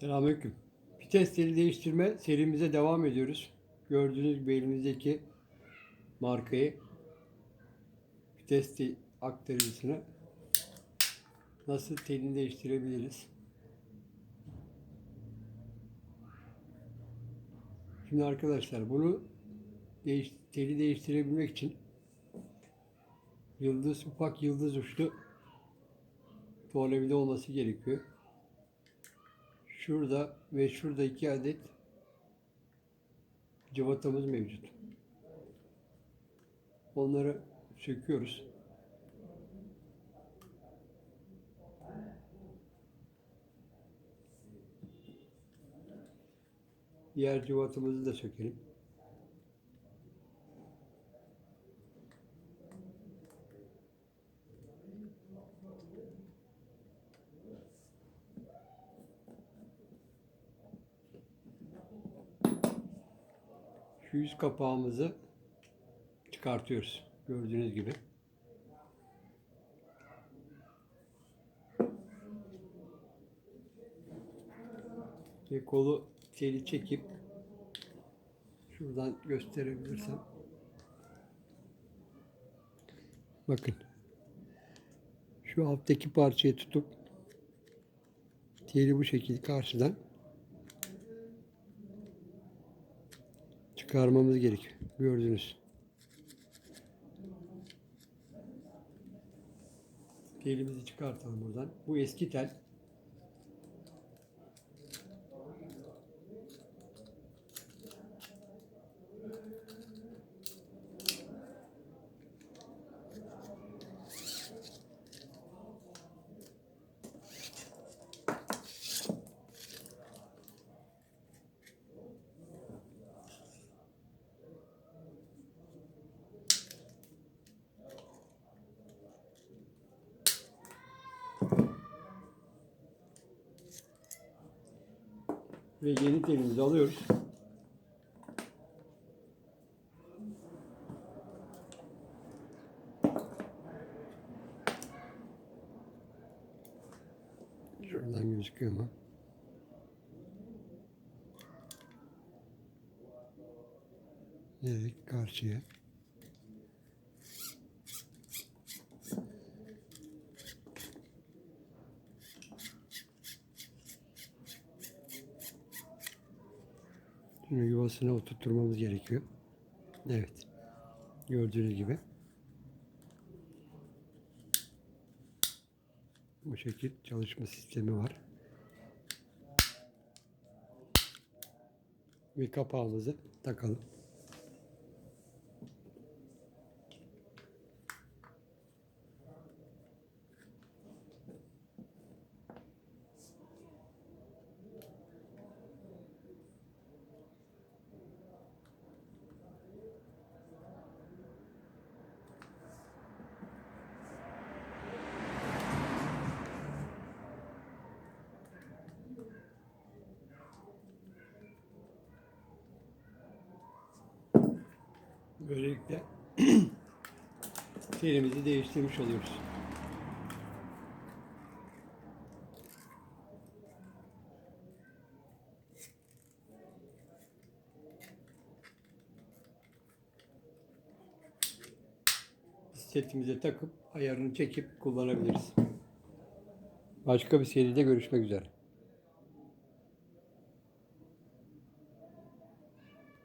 Selamünaleyküm. Vites teli değiştirme serimize devam ediyoruz. Gördüğünüz gibi elimizdeki markayı vites te- aktarıcısını nasıl telini değiştirebiliriz? Şimdi arkadaşlar bunu değiş, teli değiştirebilmek için yıldız ufak yıldız uçlu tornavida olması gerekiyor. Şurada ve şurada iki adet cıvatamız mevcut. Onları söküyoruz. Diğer cıvatamızı da sökelim. Şu yüz kapağımızı çıkartıyoruz. Gördüğünüz gibi. Ve kolu teli çekip şuradan gösterebilirsem. Bakın. Şu alttaki parçayı tutup teli bu şekilde karşıdan çıkarmamız gerekiyor. Gördünüz. Telimizi çıkartalım buradan. Bu eski tel. Ve yeni telimizi alıyoruz. Şuradan gözüküyor mu? Direkt karşıya. Yuvasına oturtmamız gerekiyor. Evet. Gördüğünüz gibi. Bu şekil çalışma sistemi var. Ve kapağımızı takalım. Böylelikle telimizi değiştirmiş oluyoruz. Setimize takıp ayarını çekip kullanabiliriz. Başka bir seride görüşmek üzere.